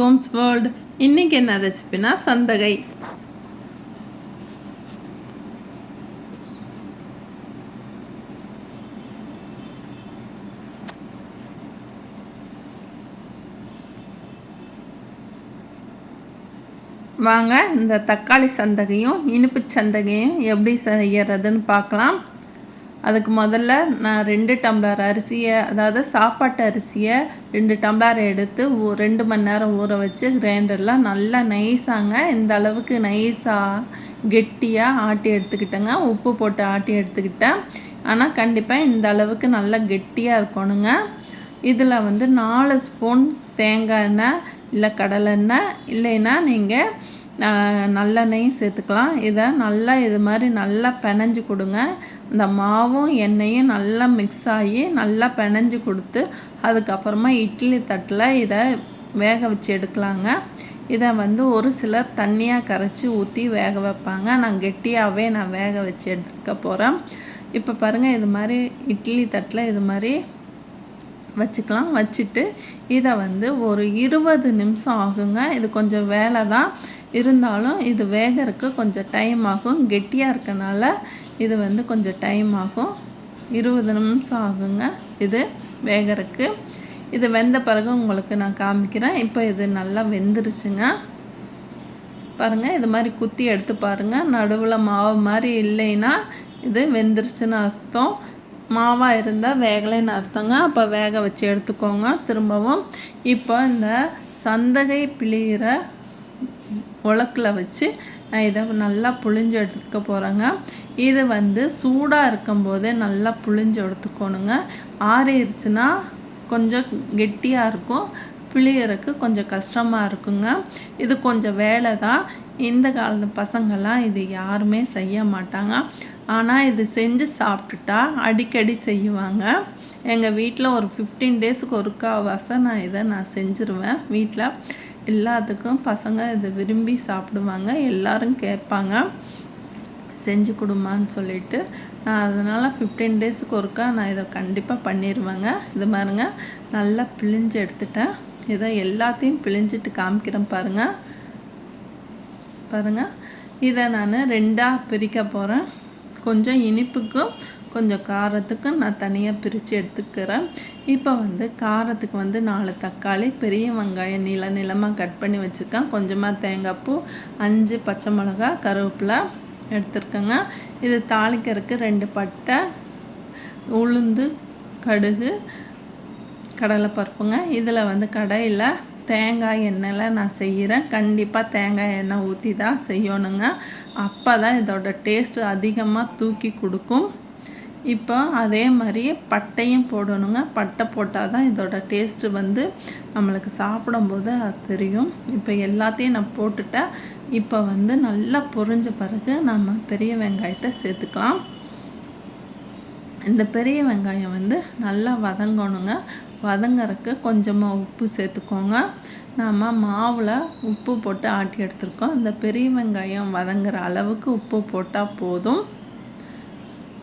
Gomez world இன்றைக்கி என்ன ரெசிபினா சந்தகை. வாங்க இந்த தக்காளி சந்தகையும் இனிப்பு சந்தகையும் எப்படி செய்யறதுன்னு பார்க்கலாம். அதுக்கு முதல்ல நான் ரெண்டு டம்ளர் அரிசியை அதாவது சாப்பாட்டு அரிசியை ரெண்டு டம்ளர் எடுத்து ஊ ரெண்டு மணி நேரம் ஊற வச்சு கிரைண்டரில் நல்லா நைஸாங்க. இந்த அளவுக்கு நைஸாக கெட்டியாக ஆட்டி எடுத்துக்கிட்டேங்க. உப்பு போட்டு ஆட்டி எடுத்துக்கிட்டேன். ஆனால் கண்டிப்பாக இந்த அளவுக்கு நல்லா கெட்டியாக இருக்கணுங்க. இதில் வந்து நாலு ஸ்பூன் தேங்காய் எண்ணெய் இல்லை கடலெண்ணெய் இல்லைன்னா நீங்கள் நல்லெண்ணெயும் சேர்த்துக்கலாம். இதை நல்லா இது மாதிரி நல்லா பிணைஞ்சு கொடுங்க. இந்த மாவும் எண்ணெயும் நல்லா மிக்ஸ் ஆகி நல்லா பிணைஞ்சு கொடுத்து அதுக்கப்புறமா இட்லி தட்டில் இதை வேக வச்சு எடுக்கலாங்க. இதை வந்து ஒரு சிலர் தண்ணியாக கரைச்சி ஊற்றி வேக வைப்பாங்க. நான் கெட்டியாகவே நான் வேக வச்சு எடுக்க போகிறேன் இப்போ பாருங்கள் இது மாதிரி இட்லி தட்டில் இது மாதிரி வச்சுக்கலாம். வச்சுட்டு இதை வந்து ஒரு இருபது நிமிஷம் ஆகுங்க. இது கொஞ்சம் வேலை தான். இருந்தாலும் இது வேகறதுக்கு கொஞ்சம் டைம் ஆகும். கெட்டியாக இருக்கனால இது வந்து கொஞ்சம் டைம் ஆகும். இருபது நிமிஷம் ஆகுங்க. இது வேகிறதுக்கு இது வெந்த பிறகு உங்களுக்கு நான் காமிக்கிறேன். இப்போ இது நல்லா வெந்துருச்சுங்க. பாருங்கள் இது மாதிரி குத்தி எடுத்து பாருங்கள் நடுவில் மாவு மாதிரி இல்லைன்னா இது வெந்துருச்சுன்னு அர்த்தம். மாவாக இருந்தால் வேகலைன்னு அர்த்தங்க. அப்போ வேக வச்சு எடுத்துக்கோங்க. திரும்பவும் இப்போ இந்த சந்தகை பிழிகிற உலக்கில் வச்சு நான் இதை நல்லா புழிஞ்சு எடுத்துக்க போகிறேங்க இது வந்து சூடாக இருக்கும்போதே நல்லா புழிஞ்சு எடுத்துக்கணுங்க. ஆறிடுச்சுன்னா கொஞ்சம் கெட்டியாக இருக்கும். பிழியறக்கு கொஞ்சம் கஷ்டமாக இருக்குங்க. இது கொஞ்சம் வேலை தான். இந்த காலத்து பசங்கள்லாம் இது யாருமே செய்ய மாட்டாங்க. ஆனால் இது செஞ்சு சாப்பிட்டுட்டா அடிக்கடி செய்வாங்க. எங்கள் வீட்டில் ஒரு ஃபிஃப்டீன் டேஸுக்கு ஒருக்காவாசம் நான் இதை நான் செஞ்சுருவேன் வீட்டில் எல்லாத்துக்கும் பசங்க இதை விரும்பி சாப்பிடுவாங்க எல்லோரும் கேட்பாங்க. செஞ்சு கொடுமான்னு சொல்லிட்டு நான் அதனால் ஃபிஃப்டீன் டேஸுக்கு ஒருக்கா நான் இதை கண்டிப்பாக பண்ணிடுவேங்க இது பாருங்க நல்லா பிழிஞ்சு எடுத்துட்டேன். இதை எல்லாத்தையும் பிழிஞ்சிட்டு காமிக்கிறேன் பாருங்கள் பாருங்கள் இதை நான் ரெண்டாக பிரிக்க போகிறேன் கொஞ்சம் இனிப்புக்கும் கொஞ்சம் காரத்துக்கும் நான் தனியாக பிரித்து எடுத்துக்கிறேன். இப்போ வந்து காரத்துக்கு வந்து நாலு தக்காளி பெரிய வெங்காயம் நீள நிலமாக கட் பண்ணி வச்சுருக்கேன். கொஞ்சமாக தேங்காய் பூ அஞ்சு பச்சை மிளகா கருவேப்பிலை எடுத்துருக்கேங்க. இது தாளிக்கிறதுக்கு ரெண்டு பட்டை உளுந்து கடுகு கடலை பருப்புங்க இதில் வந்து கடையில் தேங்காய் எண்ணெயில் நான் செய்கிறேன் கண்டிப்பாக தேங்காய் எண்ணெய் ஊற்றி தான் செய்யணுங்க. அப்போ தான் இதோட டேஸ்ட்டு அதிகமாக தூக்கி கொடுக்கும். இப்போ அதே மாதிரி பட்டையும் போடணுங்க. பட்டை போட்டால் தான் இதோட டேஸ்ட்டு வந்து நம்மளுக்கு சாப்பிடும்போது அது தெரியும். இப்போ எல்லாத்தையும் நான் போட்டுட்டேன் இப்போ வந்து நல்லா பொரிஞ்ச பிறகு நம்ம பெரிய வெங்காயத்தை சேர்த்துக்கலாம். இந்த பெரிய வெங்காயம் வந்து நல்லா வதங்கணுங்க. வதங்கறக்கு கொஞ்சமாக உப்பு சேர்த்துக்கோங்க. நாம் மாவில் உப்பு போட்டு ஆட்டி எடுத்துருக்கோம். இந்த பெரிய வெங்காயம் வதங்குற அளவுக்கு உப்பு போட்டால் போதும்.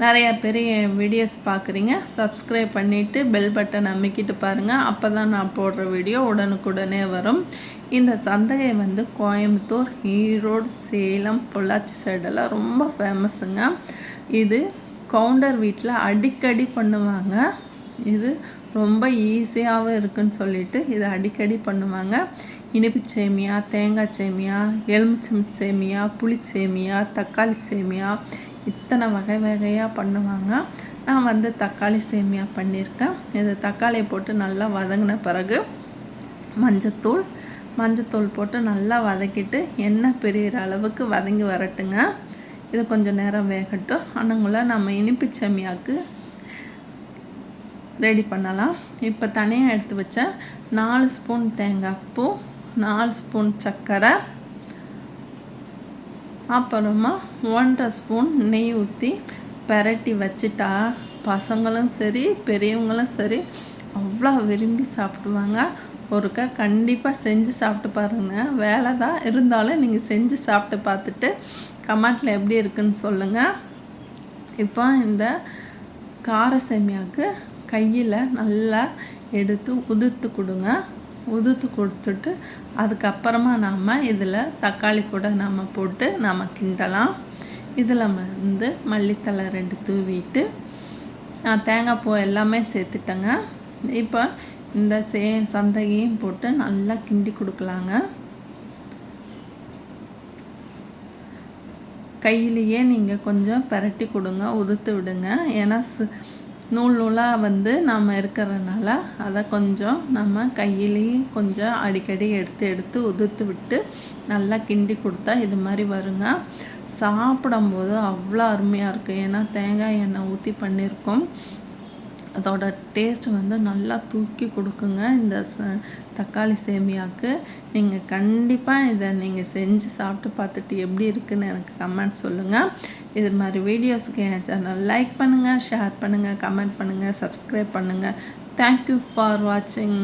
நிறையா பெரிய வீடியோஸ் பார்க்குறீங்க. சப்ஸ்கிரைப் பண்ணிவிட்டு பெல் பட்டன் அமைக்கிட்டு பாருங்கள் அப்போ தான் நான் போடுற வீடியோ உடனுக்குடனே வரும். இந்த சந்தையை வந்து கோயம்புத்தூர் ஈரோடு சேலம் பொள்ளாச்சி சைடெல்லாம் ரொம்ப ஃபேமஸுங்க இது கவுண்டர் வீட்டில் அடிக்கடி பண்ணுவாங்க. இது ரொம்ப ஈஸியாகவும் இருக்குன்னு சொல்லிட்டு இதை அடிக்கடி பண்ணுவாங்க. இனிப்பு சேமியா தேங்காய் சேமியா எலுமிச்சம் சேமியா புளி சேமியா தக்காளி சேமியா இத்தனை வகை வகையாக பண்ணுவாங்க. நான் வந்து தக்காளி சேமியா பண்ணியிருக்கேன் இது தக்காளியை போட்டு நல்லா வதங்கின பிறகு மஞ்சத்தூள் மஞ்சத்தூள் போட்டு நல்லா வதக்கிட்டு எண்ணெய் பெரியிற அளவுக்கு வதங்கி வரட்டுங்க. இது கொஞ்சம் நேரம் வேகட்டும். அண்ணங்குள்ள நம்ம இனிப்பு சேமியாவுக்கு ரெடி பண்ணலாம். இப்போ தனியாக எடுத்து வச்ச நாலு ஸ்பூன் தேங்காய் பூ நாலு ஸ்பூன் சர்க்கரை அப்புறமா ஒன்றரை ஸ்பூன் நெய் ஊற்றி பெரட்டி வச்சுட்டா பசங்களும் சரி பெரியவங்களும் சரி அவ்வளோ விரும்பி சாப்பிடுவாங்க. ஒருக்கா கண்டிப்பாக செஞ்சு சாப்பிட்டு பாருங்கள் வேலை தான் இருந்தாலும் நீங்கள் செஞ்சு சாப்பிட்டு பார்த்துட்டு கமெண்ட்டில் எப்படி இருக்குன்னு சொல்லுங்கள் இப்போ இந்த கார சேமியாவுக்கு கையில் நல்லா எடுத்து உதிர்த்து கொடுங்க. உதுத்து கொடுத்துட்டு அதுக்கப்புறமா நாம் இதில் தக்காளி கூட நாம் போட்டு நாம் கிண்டலாம். இதில் வந்து மல்லித்தலை ரெண்டு தூவிட்டு நான் தேங்காய் பூ எல்லாமே சேர்த்துட்டேங்க. இப்போ இந்த சே சந்தகையும் போட்டு நல்லா கிண்டி கொடுக்கலாங்க. கையிலேயே நீங்கள் கொஞ்சம் பரட்டி கொடுங்க உதுத்து விடுங்க. ஏன்னா நூல் நூலாக வந்து நம்ம இருக்கிறதுனால அதை கொஞ்சம் நம்ம கையிலேயும் கொஞ்சம் அடிக்கடி எடுத்து எடுத்து உதுத்து விட்டு நல்லா கிண்டி கொடுத்தா இது மாதிரி வருங்க. சாப்பிடும்போது அவ்வளோ அருமையாக இருக்கும் ஏன்னா தேங்காய் எண்ணெய் ஊற்றி பண்ணியிருக்கோம். அதோட டேஸ்ட் வந்து நல்லா தூக்கி கொடுக்குங்க இந்த தக்காளி சேமியாவுக்கு நீங்கள் கண்டிப்பாக இதை நீங்கள் செஞ்சு சாப்பிட்டு பார்த்துட்டு எப்படி இருக்குன்னு எனக்கு கமெண்ட் சொல்லுங்கள் இது மாதிரி வீடியோஸுக்கு என் சேனல் லைக் பண்ணுங்கள் ஷேர் பண்ணுங்கள் கமெண்ட் பண்ணுங்கள் சப்ஸ்கிரைப் பண்ணுங்கள் தேங்க்யூ ஃபார் வாட்சிங்